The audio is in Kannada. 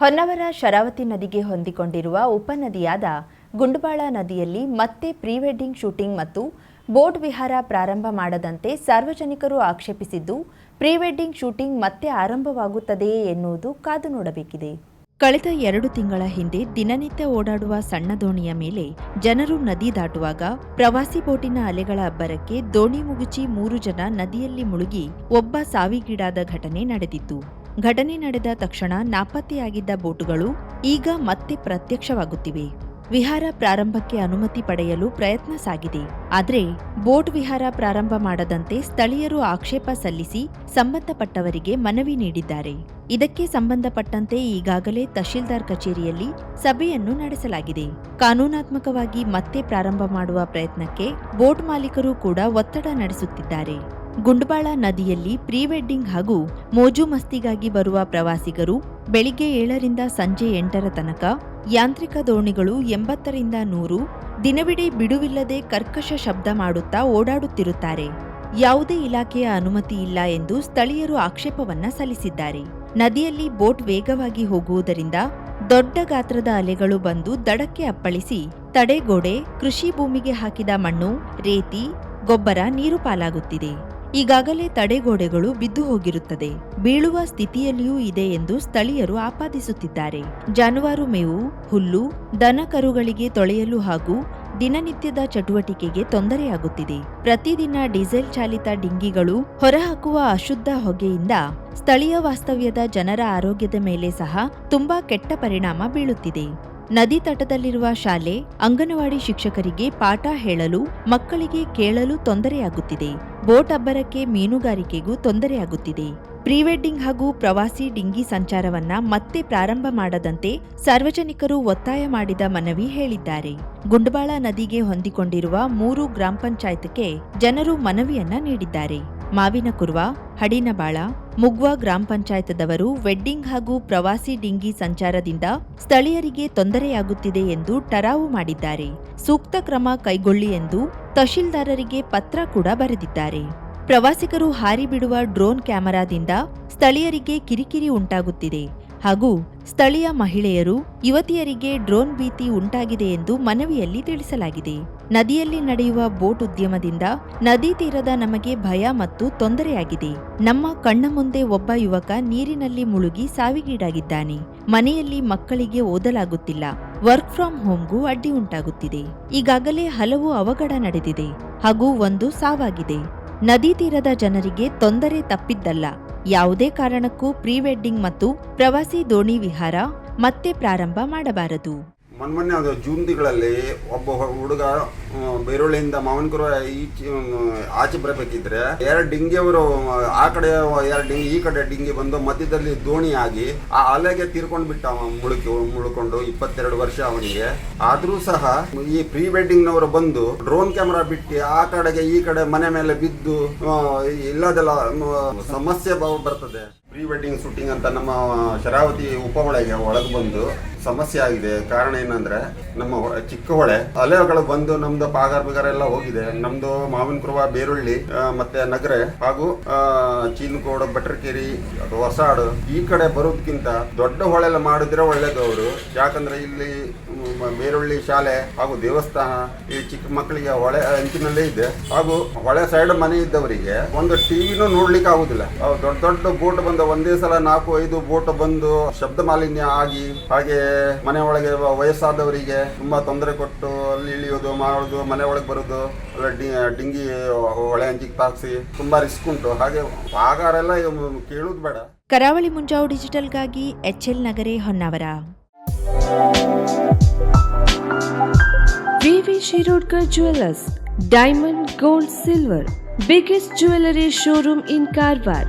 ಹೊನ್ನವರ ಶರಾವತಿ ನದಿಗೆ ಹೊಂದಿಕೊಂಡಿರುವ ಉಪನದಿಯಾದ ಗುಂಡ್ಬಾಳ ನದಿಯಲ್ಲಿ ಮತ್ತೆ ಪ್ರೀ ವೆಡ್ಡಿಂಗ್ ಶೂಟಿಂಗ್ ಮತ್ತು ಬೋಟ್ ವಿಹಾರ ಪ್ರಾರಂಭ ಮಾಡದಂತೆ ಸಾರ್ವಜನಿಕರು ಆಕ್ಷೇಪಿಸಿದ್ದು ಪ್ರೀ ವೆಡ್ಡಿಂಗ್ ಶೂಟಿಂಗ್ ಮತ್ತೆ ಆರಂಭವಾಗುತ್ತದೆಯೇ ಎನ್ನುವುದು ಕಾದು ನೋಡಬೇಕಿದೆ. ಕಳೆದ ಎರಡು ತಿಂಗಳ ಹಿಂದೆ ದಿನನಿತ್ಯ ಓಡಾಡುವ ಸಣ್ಣ ದೋಣಿಯ ಮೇಲೆ ಜನರು ನದಿ ದಾಟುವಾಗ ಪ್ರವಾಸಿ ಬೋಟಿನ ಅಲೆಗಳ ಅಬ್ಬರಕ್ಕೆ ದೋಣಿ ಮುಗುಚಿ ಮೂರು ಜನ ನದಿಯಲ್ಲಿ ಮುಳುಗಿ ಒಬ್ಬ ಸಾವಿಗೀಡಾದ ಘಟನೆ ನಡೆದಿತ್ತು. ಘಟನೆ ನಡೆದ ತಕ್ಷಣ ನಾಪತ್ತೆಯಾಗಿದ್ದ ಬೋಟುಗಳು ಈಗ ಮತ್ತೆ ಪ್ರತ್ಯಕ್ಷವಾಗುತ್ತಿವೆ. ವಿಹಾರ ಪ್ರಾರಂಭಕ್ಕೆ ಅನುಮತಿ ಪಡೆಯಲು ಪ್ರಯತ್ನ ಸಾಗಿದೆ. ಆದರೆ ಬೋಟ್ ವಿಹಾರ ಪ್ರಾರಂಭ ಮಾಡದಂತೆ ಸ್ಥಳೀಯರು ಆಕ್ಷೇಪ ಸಲ್ಲಿಸಿ ಸಂಬಂಧಪಟ್ಟವರಿಗೆ ಮನವಿ ನೀಡಿದ್ದಾರೆ. ಇದಕ್ಕೆ ಸಂಬಂಧಪಟ್ಟಂತೆ ಈಗಾಗಲೇ ತಹಶೀಲ್ದಾರ್ ಕಚೇರಿಯಲ್ಲಿ ಸಭೆಯನ್ನು ನಡೆಸಲಾಗಿದೆ. ಕಾನೂನಾತ್ಮಕವಾಗಿ ಮತ್ತೆ ಪ್ರಾರಂಭ ಮಾಡುವ ಪ್ರಯತ್ನಕ್ಕೆ ಬೋಟ್ ಮಾಲೀಕರು ಕೂಡ ಒತ್ತಡ ನಡೆಸುತ್ತಿದ್ದಾರೆ. ಗುಂಡ್ಬಾಳ ನದಿಯಲ್ಲಿ ಪ್ರೀ ವೆಡ್ಡಿಂಗ್ ಹಾಗೂ ಮೋಜು ಮಸ್ತಿಗಾಗಿ ಬರುವ ಪ್ರವಾಸಿಗರು ಬೆಳಿಗ್ಗೆ ಏಳರಿಂದ ಸಂಜೆ ಎಂಟರ ತನಕ ಯಾಂತ್ರಿಕ ದೋಣಿಗಳು ಎಂಬತ್ತರಿಂದ ನೂರು ದಿನವಿಡೀ ಬಿಡುವಿಲ್ಲದೆ ಕರ್ಕಶ ಶಬ್ದ ಮಾಡುತ್ತಾ ಓಡಾಡುತ್ತಿರುತ್ತಾರೆ. ಯಾವುದೇ ಇಲಾಖೆಯ ಅನುಮತಿ ಇಲ್ಲ ಎಂದು ಸ್ಥಳೀಯರು ಆಕ್ಷೇಪವನ್ನ ಸಲ್ಲಿಸಿದ್ದಾರೆ. ನದಿಯಲ್ಲಿ ಬೋಟ್ ವೇಗವಾಗಿ ಹೋಗುವುದರಿಂದ ದೊಡ್ಡ ಗಾತ್ರದ ಅಲೆಗಳು ಬಂದು ದಡಕ್ಕೆ ಅಪ್ಪಳಿಸಿ ತಡೆಗೋಡೆ, ಕೃಷಿ ಭೂಮಿಗೆ ಹಾಕಿದ ಮಣ್ಣು, ರೇತಿ, ಗೊಬ್ಬರ, ನೀರು ಪಾಲಾಗುತ್ತಿದೆ. ಈಗಾಗಲೇ ತಡೆಗೋಡೆಗಳು ಬಿದ್ದು ಹೋಗಿರುತ್ತದೆ. ಬೀಳುವ ಸ್ಥಿತಿಯಲ್ಲಿಯೂ ಇದೆ ಎಂದು ಸ್ಥಳೀಯರು ಆಪಾದಿಸುತ್ತಿದ್ದಾರೆ. ಜಾನುವಾರು ಮೇವು, ಹುಲ್ಲು, ದನ ಕರುಗಳಿಗೆ ತೊಳೆಯಲು ಹಾಗೂ ದಿನನಿತ್ಯದ ಚಟುವಟಿಕೆಗೆ ತೊಂದರೆಯಾಗುತ್ತಿದೆ. ಪ್ರತಿದಿನ ಡೀಸೆಲ್ ಚಾಲಿತ ಡಿಂಗಿಗಳು ಹೊರಹಾಕುವ ಅಶುದ್ಧ ಹೊಗೆಯಿಂದ ಸ್ಥಳೀಯ ವಾಸ್ತವ್ಯದ ಜನರ ಆರೋಗ್ಯದ ಮೇಲೆ ಸಹ ತುಂಬಾ ಕೆಟ್ಟ ಪರಿಣಾಮ ಬೀಳುತ್ತಿದೆ. ನದಿ ತಟದಲ್ಲಿರುವ ಶಾಲೆ ಅಂಗನವಾಡಿ ಶಿಕ್ಷಕರಿಗೆ ಪಾಠ ಹೇಳಲು, ಮಕ್ಕಳಿಗೆ ಕೇಳಲು ತೊಂದರೆಯಾಗುತ್ತಿದೆ. ಬೋಟ್ ಅಬ್ಬರಕ್ಕೆ ಮೀನುಗಾರಿಕೆಗೂ ತೊಂದರೆಯಾಗುತ್ತಿದೆ. ಪ್ರೀವೆಡ್ಡಿಂಗ್ ಹಾಗೂ ಪ್ರವಾಸಿ ಡಿಂಗಿ ಸಂಚಾರವನ್ನ ಮತ್ತೆ ಪ್ರಾರಂಭ ಮಾಡದಂತೆ ಸಾರ್ವಜನಿಕರು ಒತ್ತಾಯ ಮಾಡಿದ ಮನವಿ ಹೇಳಿದ್ದಾರೆ. ಗುಂಡ್ಬಾಳ ನದಿಗೆ ಹೊಂದಿಕೊಂಡಿರುವ ಮೂರು ಗ್ರಾಮ ಪಂಚಾಯತ್ಗೆ ಜನರು ಮನವಿಯನ್ನ ನೀಡಿದ್ದಾರೆ. ಮಾವಿನಕುರ್ವ, ಹಡಿನಬಾಳ ಮುಗ್ವಾ ಗ್ರಾಮ ಪಂಚಾಯತದವರು ವೆಡ್ಡಿಂಗ್ ಹಾಗೂ ಪ್ರವಾಸಿ ಡಿಂಗಿ ಸಂಚಾರದಿಂದ ಸ್ಥಳೀಯರಿಗೆ ತೊಂದರೆಯಾಗುತ್ತಿದೆ ಎಂದು ಟರಾವು ಮಾಡಿದ್ದಾರೆ. ಸೂಕ್ತ ಕ್ರಮ ಕೈಗೊಳ್ಳಿ ಎಂದು ತಹಶೀಲ್ದಾರರಿಗೆ ಪತ್ರ ಕೂಡ ಬರೆದಿದ್ದಾರೆ. ಪ್ರವಾಸಿಗರು ಹಾರಿ ಬಿಡುವ ಡ್ರೋನ್ ಕ್ಯಾಮೆರಾದಿಂದ ಸ್ಥಳೀಯರಿಗೆ ಕಿರಿಕಿರಿ ಉಂಟಾಗುತ್ತಿದೆ. ಹಾಗೂ ಸ್ಥಳೀಯ ಮಹಿಳೆಯರು ಯುವತಿಯರಿಗೆ ಡ್ರೋನ್ ಭೀತಿ ಉಂಟಾಗಿದೆ ಎಂದು ಮನವಿಯಲ್ಲಿ ತಿಳಿಸಲಾಗಿದೆ. ನದಿಯಲ್ಲಿ ನಡೆಯುವ ಬೋಟ್ ಉದ್ಯಮದಿಂದ ನದಿ ತೀರದ ನಮಗೆ ಭಯ ಮತ್ತು ತೊಂದರೆಯಾಗಿದೆ. ನಮ್ಮ ಕಣ್ಣ ಮುಂದೆ ಒಬ್ಬ ಯುವಕ ನೀರಿನಲ್ಲಿ ಮುಳುಗಿ ಸಾವಿಗೀಡಾಗಿದ್ದಾನೆ. ಮನೆಯಲ್ಲಿ ಮಕ್ಕಳಿಗೆ ಓದಲಾಗುತ್ತಿಲ್ಲ. ವರ್ಕ್ ಫ್ರಮ್ ಹೋಮ್ಗೂ ಅಡ್ಡಿ ಉಂಟಾಗುತ್ತಿದೆ. ಈಗಾಗಲೇ ಹಲವು ಅವಘಡ ನಡೆದಿದೆ ಹಾಗೂ ಒಂದು ಸಾವಾಗಿದೆ. ನದಿ ತೀರದ ಜನರಿಗೆ ತೊಂದರೆ ತಪ್ಪಿದ್ದಲ್ಲ. ಯಾವುದೇ ಕಾರಣಕ್ಕೂ ಪ್ರೀ ವೆಡ್ಡಿಂಗ್ ಮತ್ತು ಪ್ರವಾಸಿ ದೋಣಿ ವಿಹಾರ ಮತ್ತೆ ಪ್ರಾರಂಭ ಮಾಡಬಾರದು. ಮೊನ್ನೆ ಅದು ಜೂನ್ ತಿಂಗಳಲ್ಲಿ ಒಬ್ಬ ಹುಡುಗ ಬೇರುಳ್ಳಿಯಿಂದ ಮಾವನಕುರ ಈಚೆ ಆಚೆ ಬರಬೇಕಿದ್ರೆ ಎರಡು ಡಿಂಗಿಯವರು, ಆ ಕಡೆ ಎರಡು ಡಿಂಗಿ, ಈ ಕಡೆ ಡಿಂಗಿ ಬಂದು ಮಧ್ಯದಲ್ಲಿ ದೋಣಿ ಆಗಿ ಆ ಅಲೆಗೆ ತೀರ್ಕೊಂಡು ಬಿಟ್ಟ ಮುಳುಕಿ, ಮುಳ್ಕೊಂಡು ಇಪ್ಪತ್ತೆರಡು ವರ್ಷ ಅವನಿಗೆ. ಆದ್ರೂ ಸಹ ಈ ಪ್ರೀ ವೆಡ್ಡಿಂಗ್ ನವರು ಬಂದು ಡ್ರೋನ್ ಕ್ಯಾಮ್ರಾ ಬಿಟ್ಟು ಆ ಕಡೆಗೆ ಈ ಕಡೆ ಮನೆ ಮೇಲೆ ಬಿದ್ದು ಇಲ್ಲದೆಲ್ಲ ಸಮಸ್ಯೆ ಬರ್ತದೆ. ಪ್ರೀ ವೆಡ್ಡಿಂಗ್ ಶೂಟಿಂಗ್ ಅಂತ ನಮ್ಮ ಶರಾವತಿ ಉಪಹೊಳೆಗೆ ಒಳಗೆ ಬಂದು ಸಮಸ್ಯೆ ಆಗಿದೆ. ಕಾರಣ ಏನಂದ್ರೆ ನಮ್ಮ ಚಿಕ್ಕ ಹೊಳೆ ಅಲೆಗಳು ಬಂದು ನಮ್ದು ಪಾಗಾರ್ ಬಿಗಾರ ಎಲ್ಲ ಹೋಗಿದೆ. ನಮ್ದು ಮಾವಿನಕುರುವ ಬೇರುಳ್ಳಿ ಆ, ಮತ್ತೆ ನಗರೆ ಹಾಗೂ ಚೀನಕೋಡು ಅಥವಾ ಹೊಸಾಡು ಈ ಕಡೆ ಬರೋದಕ್ಕಿಂತ ದೊಡ್ಡ ಹೊಳೆ ಎಲ್ಲ ಮಾಡಿದ್ರೆ ಒಳ್ಳೇದು ಅವರು. ಯಾಕಂದ್ರೆ ಇಲ್ಲಿ ಬೇರುಳ್ಳಿ ಶಾಲೆ ಹಾಗೂ ದೇವಸ್ಥಾನ ಈ ಚಿಕ್ಕ ಮಕ್ಕಳಿಗೆ ಹೊಳೆ ಅಂಚಿನಲ್ಲೇ ಇದೆ. ಹಾಗೂ ಹೊಳೆ ಸೈಡ್ ಮನೆ ಇದ್ದವರಿಗೆ ಒಂದು ಟಿವಿನೂ ನೋಡ್ಲಿಕ್ಕೆ ಆಗುದಿಲ್ಲ. ದೊಡ್ಡ ದೊಡ್ಡ ಬೋಟ್ ಬಂದ ಒಂದೇ ಸಲ ನಾಲ್ಕು ಐದು ಬೋಟ್ ಬಂದು ಶಬ್ದ ಮಾಲಿನ್ಯ ಆಗಿ ಹಾಗೆ ಮನೆ ಒಳಗೆ ವಯಸ್ಸಾದವರಿಗೆ ತುಂಬಾ ತೊಂದರೆ ಕೊಟ್ಟು ಅಲ್ಲಿ ಇಳಿಯೋದು ಮಾಡೋದು ಮನೆ ಒಳಗೆ ಬರೋದು ಡಿಂಗಿ ಹೊಳೆ ಅಂಚಿಗೆ ತಾಕ್ಸಿ ತುಂಬಾ ರಿಸ್ಕ್ ಉಂಟು. ಹಾಗೆ ಆಗಾರೆಲ್ಲ ಕೇಳೋದು ಬೇಡ. ಕರಾವಳಿ ಮುಂಜಾವು ಡಿಜಿಟಲ್ಗಾಗಿ HL Nagare Honnavar. VV Shirodkar jewellers diamond gold silver biggest jewellery showroom in Karwar.